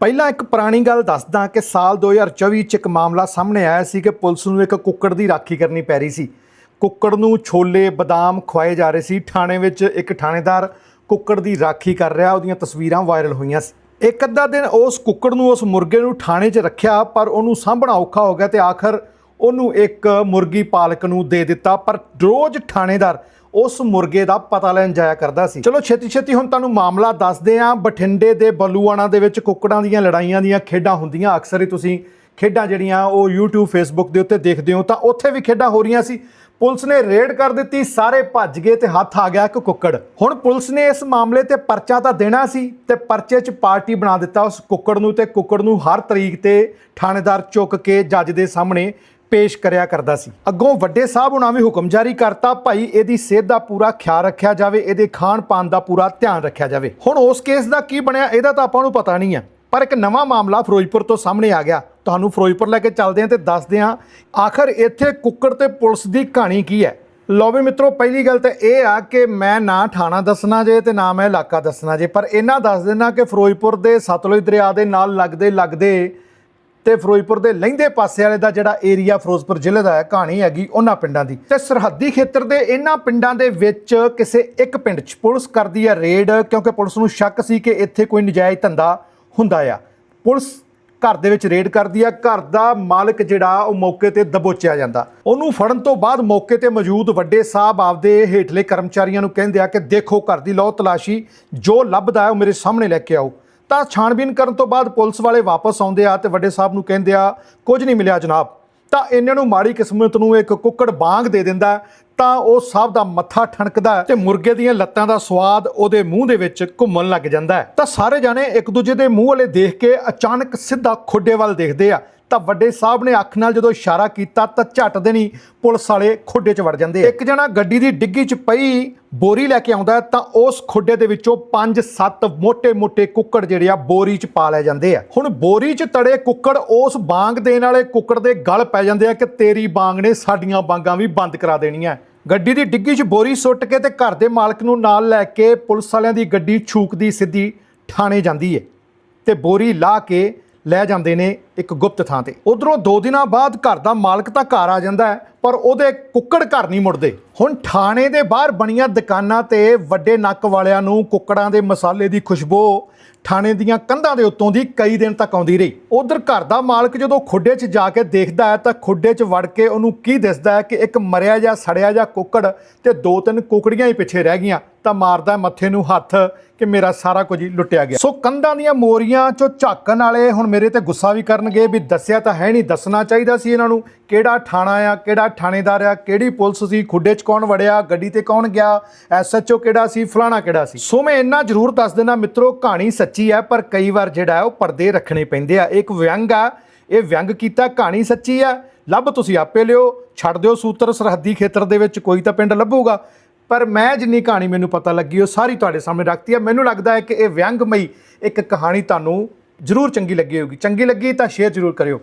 ਪਹਿਲਾਂ ਇੱਕ ਪੁਰਾਣੀ ਗੱਲ ਦੱਸਦਾ ਕਿ ਸਾਲ 2024 ਚ ਇੱਕ ਮਾਮਲਾ ਸਾਹਮਣੇ ਆਇਆ ਸੀ ਕਿ ਪੁਲਿਸ ਨੂੰ ਇੱਕ ਕੁੱਕੜ ਦੀ ਰਾਖੀ ਕਰਨੀ ਪੈ ਰਹੀ ਸੀ। ਕੁੱਕੜ ਨੂੰ ਛੋਲੇ, ਬਦਾਮ ਖਵਾਏ ਜਾ ਰਹੇ ਸੀ। ਥਾਣੇ ਵਿੱਚ ਇੱਕ ਥਾਣੇਦਾਰ ਕੁੱਕੜ ਦੀ ਰਾਖੀ ਕਰ ਰਿਹਾ, ਉਹਦੀਆਂ ਤਸਵੀਰਾਂ ਵਾਇਰਲ ਹੋਈਆਂ ਸੀ। ਇੱਕ ਅੱਧਾ ਦਿਨ ਉਸ ਕੁੱਕੜ ਨੂੰ ਉਸ ਮੁਰਗੇ ਨੂੰ ਥਾਣੇ 'ਚ ਰੱਖਿਆ, ਪਰ ਉਹਨੂੰ ਸਾਂਭਣਾ ਔਖਾ ਹੋ ਗਿਆ ਤੇ ਆਖਰ ਉਹਨੂੰ ਇੱਕ ਮੁਰਗੀ ਪਾਲਕ ਨੂੰ ਦੇ ਦਿੱਤਾ, ਪਰ ਰੋਜ਼ ਥਾਣੇਦਾਰ ਉਸ ਮੁਰਗੇ ਦਾ ਪਤਾ ਲੈਣ ਜਾਇਆ ਕਰਦਾ ਸੀ। ਚਲੋ ਛੇਤੀ ਛੇਤੀ ਹੁਣ ਤੁਹਾਨੂੰ ਮਾਮਲਾ ਦੱਸਦੇ ਆਂ। ਬਠਿੰਡੇ ਦੇ ਬਲੂਆਣਾ ਦੇ ਵਿੱਚ ਕੁੱਕੜਾਂ ਦੀਆਂ ਲੜਾਈਆਂ ਦੀਆਂ ਖੇਡਾਂ ਹੁੰਦੀਆਂ। ਅਕਸਰ ਹੀ ਤੁਸੀਂ ਖੇਡਾਂ ਜਿਹੜੀਆਂ ਉਹ YouTube, Facebook ਦੇ ਉੱਤੇ ਦੇਖਦੇ ਹੋ ਤਾਂ ਉੱਥੇ ਵੀ ਖੇਡਾਂ ਹੋ ਰਹੀਆਂ ਸੀ। ਪੁਲਿਸ ਨੇ ਰੇਡ ਕਰ ਦਿੱਤੀ, ਸਾਰੇ ਭੱਜ ਗਏ ਤੇ ਹੱਥ ਆ ਗਿਆ ਇੱਕ ਕੁੱਕੜ। ਹੁਣ ਪੁਲਿਸ ਨੇ ਇਸ ਮਾਮਲੇ ਤੇ ਪਰਚਾ ਤਾਂ ਦੇਣਾ ਸੀ ਤੇ ਪਰਚੇ 'ਚ ਪਾਰਟੀ ਬਣਾ ਦਿੱਤਾ ਉਸ ਕੁੱਕੜ ਨੂੰ ਤੇ ਕੁੱਕੜ ਨੂੰ ਹਰ ਤਰੀਕ ਤੇ ਥਾਣੇਦਾਰ ਚੁੱਕ ਕੇ ਜੱਜ ਦੇ ਸਾਹਮਣੇ ਪੇਸ਼ ਕਰਿਆ ਕਰਦਾ ਸੀ। ਅੱਗੋਂ ਵੱਡੇ ਸਾਹਿਬ ਉਹਨਾਂ ਵੀ ਹੁਕਮ ਜਾਰੀ ਕਰਤਾ, ਭਾਈ ਇਹਦੀ ਸਿਹਤ ਦਾ ਪੂਰਾ ਖਿਆਲ ਰੱਖਿਆ ਜਾਵੇ, ਇਹਦੇ ਖਾਣ ਪਾਣ ਦਾ ਪੂਰਾ ਧਿਆਨ ਰੱਖਿਆ ਜਾਵੇ। ਹੁਣ ਉਸ ਕੇਸ ਦਾ ਕੀ ਬਣਿਆ, ਇਹਦਾ ਤਾਂ ਆਪਾਂ ਨੂੰ ਪਤਾ ਨਹੀਂ ਹੈ ਪਰ ਇੱਕ ਨਵਾਂ ਮਾਮਲਾ ਫਿਰੋਜ਼ਪੁਰ ਤੋਂ ਸਾਹਮਣੇ ਆ ਗਿਆ। ਤੁਹਾਨੂੰ ਫਿਰੋਜ਼ਪੁਰ ਲੈ ਕੇ ਚੱਲਦੇ ਹਾਂ ਤੇ ਦੱਸਦੇ ਹਾਂ, ਆਖਰ ਇੱਥੇ ਕੁੱਕੜ ਤੇ ਪੁਲਿਸ ਦੀ ਕਹਾਣੀ ਕੀ ਹੈ? ਲਓ ਵੀ ਮਿੱਤਰੋ, ਪਹਿਲੀ ਗੱਲ ਤਾਂ ਇਹ ਆ ਕਿ ਮੈਂ ਨਾ ਥਾਣਾ ਦੱਸਣਾ ਜੇ ਤੇ ਨਾ ਮੈਂ ਇਲਾਕਾ ਦੱਸਣਾ ਜੇ। ਪਰ ਇਹਨਾਂ ਦੱਸ ਦੇਣਾ ਕਿ ਫਿਰੋਜ਼ਪੁਰ ਦੇ ਸਤਲੁਜ ਦਰਿਆ ਦੇ ਨਾਲ ਲੱਗਦੇ ਲੱਗਦੇ ਤੇ ਫਿਰੋਜ਼ਪੁਰ ਦੇ ਲਹਿੰਦੇ ਪਾਸੇ ਵਾਲੇ ਦਾ ਜਿਹੜਾ ਏਰੀਆ ਫਿਰੋਜ਼ਪੁਰ ਜ਼ਿਲ੍ਹੇ ਦਾ ਹੈ, ਕਹਾਣੀ ਹੈਗੀ ਉਹਨਾਂ ਪਿੰਡਾਂ ਦੀ। ਤੇ ਸਰਹੱਦੀ ਖੇਤਰ ਦੇ ਇਹਨਾਂ ਪਿੰਡਾਂ ਦੇ ਵਿੱਚ ਕਿਸੇ ਇੱਕ ਪਿੰਡ 'ਚ ਪੁਲਿਸ ਕਰਦੀ ਹੈ ਰੇਡ, ਕਿਉਂਕਿ ਪੁਲਿਸ ਨੂੰ ਸ਼ੱਕ ਸੀ ਕਿ ਇੱਥੇ ਕੋਈ ਨਜਾਇਜ਼ ਧੰਦਾ ਹੁੰਦਾ ਆ। ਪੁਲਿਸ ਘਰ ਦੇ ਵਿੱਚ ਰੇਡ ਕਰਦੀ ਆ, ਘਰ ਦਾ ਮਾਲਕ ਜਿਹੜਾ ਉਹ ਮੌਕੇ ਤੇ ਦਬੋਚਿਆ ਜਾਂਦਾ। ਉਹਨੂੰ ਫੜਨ ਤੋਂ ਬਾਅਦ ਮੌਕੇ ਤੇ ਮੌਜੂਦ ਵੱਡੇ ਸਾਹਿਬ ਆਪਦੇ ਹੇਠਲੇ ਕਰਮਚਾਰੀਆਂ ਨੂੰ ਕਹਿੰਦੇ ਆ ਕਿ ਦੇਖੋ ਘਰ ਦੀ ਲਓ ਤਲਾਸ਼ੀ, ਜੋ ਲੱਭਦਾ ਹੈ ਉਹ ਮੇਰੇ ਸਾਹਮਣੇ ਲੈ ਕੇ ਆਓ। ਤਾਂ ਛਾਣਬੀਨ ਕਰਨ ਤੋਂ ਬਾਅਦ ਪੁਲਿਸ ਵਾਲੇ ਵਾਪਸ ਆਉਂਦੇ ਆ ਤੇ ਵੱਡੇ ਸਾਹਿਬ ਨੂੰ ਕਹਿੰਦੇ ਆ, ਕੁਝ ਨਹੀਂ ਮਿਲਿਆ ਜਨਾਬ। ਤਾਂ ਇਹਨਾਂ ਨੂੰ ਮਾੜੀ ਕਿਸਮਤ ਨੂੰ ਇੱਕ ਕੁੱਕੜ ਬਾਂਗ ਦੇ ਦਿੰਦਾ ਤਾਂ ਉਹ ਸਭ ਦਾ ਮੱਥਾ ਠਣਕਦਾ ਹੈ ਤੇ ਮੁਰਗੇ ਦੀਆਂ ਲੱਤਾਂ ਦਾ ਸਵਾਦ ਉਹਦੇ ਮੂੰਹ ਦੇ ਵਿੱਚ ਘੁੰਮਣ ਲੱਗ ਜਾਂਦਾ ਤਾਂ ਸਾਰੇ ਜਾਣੇ ਇੱਕ ਦੂਜੇ ਦੇ ਮੂੰਹ ਵਾਲੇ ਦੇਖ ਕੇ ਅਚਾਨਕ ਸਿੱਧਾ ਖੁੱਡੇ ਵੱਲ ਦੇਖਦੇ ਆ। ਤਾਂ ਵੱਡੇ ਸਾਹਿਬ ਨੇ ਅੱਖ ਨਾਲ ਜਦੋਂ ਇਸ਼ਾਰਾ ਕੀਤਾ ਤਾਂ ਝੱਟ ਦੇ ਨਹੀਂ ਪੁਲਿਸ ਵਾਲੇ ਖੋਡੇ 'ਚ ਵੜ ਜਾਂਦੇ ਇੱਕ ਜਣਾ ਗੱਡੀ ਦੀ ਡਿੱਗੀ 'ਚ ਪਈ, ਬੋਰੀ ਲੈ ਕੇ ਆਉਂਦਾ ਤਾਂ ਉਸ ਖੋਡੇ ਦੇ ਵਿੱਚੋਂ ਪੰਜ ਸੱਤ ਮੋٹے-ਮੋٹے ਕੁੱਕੜ ਜਿਹੜੇ ਆ ਬੋਰੀ 'ਚ ਪਾ ਲੈ ਜਾਂਦੇ ਆ। ਹੁਣ ਬੋਰੀ 'ਚ ਤੜੇ ਕੁੱਕੜ ਉਸ ਬਾਂਗ ਦੇਣ ਵਾਲੇ ਕੁੱਕੜ ਦੇ ਗਲ ਪੈ ਜਾਂਦੇ ਆ ਕਿ ਤੇਰੀ ਬਾਂਗ ਨੇ ਸਾਡੀਆਂ ਬਾਂਗਾਂ ਵੀ ਬੰਦ ਕਰਾ ਦੇਣੀਆਂ। ਗੱਡੀ ਦੀ ਡਿੱਗੀ 'ਚ ਬੋਰੀ ਸੁੱਟ ਕੇ ਤੇ ਘਰ ਦੇ ਮਾਲਕ ਨੂੰ ਨਾਲ ਲੈ ਕੇ ਪੁਲਿਸ ਵਾਲਿਆਂ ਦੀ ਗੱਡੀ ਛੂਕਦੀ ਸਿੱਧੀ ਥਾਣੇ ਜਾਂਦੀ ਹੈ ਤੇ ਬੋਰੀ ਲਾ ਕੇ ਲੈ ਜਾਂਦੇ ਨੇ ਇੱਕ ਗੁਪਤ ਥਾਂ ਤੇ। ਉਧਰੋਂ 2 ਦਿਨਾਂ ਬਾਅਦ ਘਰ ਦਾ ਮਾਲਕ ਤਾਂ ਘਰ ਆ ਜਾਂਦਾ ਹੈ। ਪਰ ਉਹਦੇ ਕੁੱਕੜ ਘਰ ਨਹੀਂ ਮੁੜਦੇ। ਹੁਣ ਥਾਣੇ ਦੇ ਬਾਹਰ ਬਣੀਆਂ ਦੁਕਾਨਾਂ ਤੇ ਵੱਡੇ ਨੱਕ ਵਾਲਿਆਂ ਨੂੰ ਕੁੱਕੜਾਂ ਦੇ ਮਸਾਲੇ ਦੀ ਖੁਸ਼ਬੂ ਥਾਣੇ ਦੀਆਂ ਕੰਧਾਂ ਦੇ ਉੱਤੋਂ ਦੀ ਕਈ ਦਿਨ ਤੱਕ ਆਉਂਦੀ ਰਹੀ। ਉਧਰ ਘਰ ਦਾ ਮਾਲਕ ਜਦੋਂ ਖੁੱਡੇ 'ਚ ਜਾ ਕੇ ਦੇਖਦਾ ਹੈ ਤਾਂ ਖੁੱਡੇ 'ਚ ਵੜ ਕੇ ਉਹਨੂੰ ਕੀ ਦਿਸਦਾ ਹੈ ਕਿ ਇੱਕ ਮਰਿਆ ਜਾਂ ਸੜਿਆ ਜਾਂ ਕੁੱਕੜ ਤੇ ਦੋ ਤਿੰਨ ਕੁਕੜੀਆਂ ਹੀ ਪਿੱਛੇ ਰਹਿ ਗਈਆਂ, ਤਾਂ ਮਾਰਦਾ ਮੱਥੇ ਨੂੰ ਹੱਥ ਕਿ ਮੇਰਾ ਸਾਰਾ ਕੁਝ ਹੀ ਲੁੱਟਿਆ ਗਿਆ। ਸੋ ਕੰਧਾਂ ਦੀਆਂ ਮੋਰੀਆਂ 'ਚੋਂ ਝਾਕਣ ਵਾਲੇ ਹੁਣ ਮੇਰੇ ਤੇ ਗੁੱਸਾ ਵੀ ਕਰਨਗੇ ਵੀ ਦੱਸਿਆ ਤਾਂ ਹੈ ਨਹੀਂ, ਦੱਸਣਾ ਚਾਹੀਦਾ ਸੀ ਇਹਨਾਂ ਨੂੰ ਕਿਹੜਾ ਥਾਣਾ ਆ, ਕਿਹੜਾ ਥਾਣੇਦਾਰ ਆ, ਕਿਹੜੀ ਪੁਲਿਸ ਸੀ, ਖੁੱਡੇ 'ਚ ਕੌਣ ਵੜਿਆ, ਗੱਡੀ ਤੇ ਕੌਣ ਗਿਆ ਐਸਐਚਓ ਕਿਹੜਾ ਸੀ, ਫਲਾਣਾ ਕਿਹੜਾ ਸੀ? ਸੋ ਮੈਂ ਇੰਨਾ ਜ਼ਰੂਰ ਦੱਸ ਦੇਣਾ ਮਿੱਤਰੋ, ਕਹਾਣੀ ਸੱਚੀ ਹੈ ਪਰ ਕਈ ਵਾਰ ਜਿਹੜਾ ਉਹ ਪਰਦੇ ਰੱਖਣੇ ਪੈਂਦੇ ਆ। ਇੱਕ ਵਿਅੰਗ ਆ, ਇਹ ਵਿਅੰਗ ਕੀਤਾ ਕਹਾਣੀ ਸੱਚੀ ਆ। ਲੱਭ ਤੁਸੀਂ ਆਪੇ ਲਿਓ, ਛੱਡ ਦਿਓ ਸੂਤਰ, ਸਰਹੱਦੀ ਖੇਤਰ ਦੇ ਵਿੱਚ ਕੋਈ ਤਾਂ ਪਿੰਡ ਲੱਭੂਗਾ। ਪਰ ਮੈਂ ਜਿੰਨੀ ਕਹਾਣੀ ਮੈਨੂੰ ਪਤਾ ਲੱਗੀ, ਉਹ ਸਾਰੀ ਤੁਹਾਡੇ ਸਾਹਮਣੇ ਰੱਖਤੀ ਹੈ ਮੈਨੂੰ ਲੱਗਦਾ ਹੈ ਕਿ ਇਹ ਵਿਅੰਗਮਈ ਇੱਕ ਕਹਾਣੀ ਤੁਹਾਨੂੰ ਜ਼ਰੂਰ ਚੰਗੀ ਲੱਗੀ ਹੋਊਗੀ ਚੰਗੀ ਲੱਗੀ ਤਾਂ ਸ਼ੇਅਰ ਜ਼ਰੂਰ ਕਰਿਓ।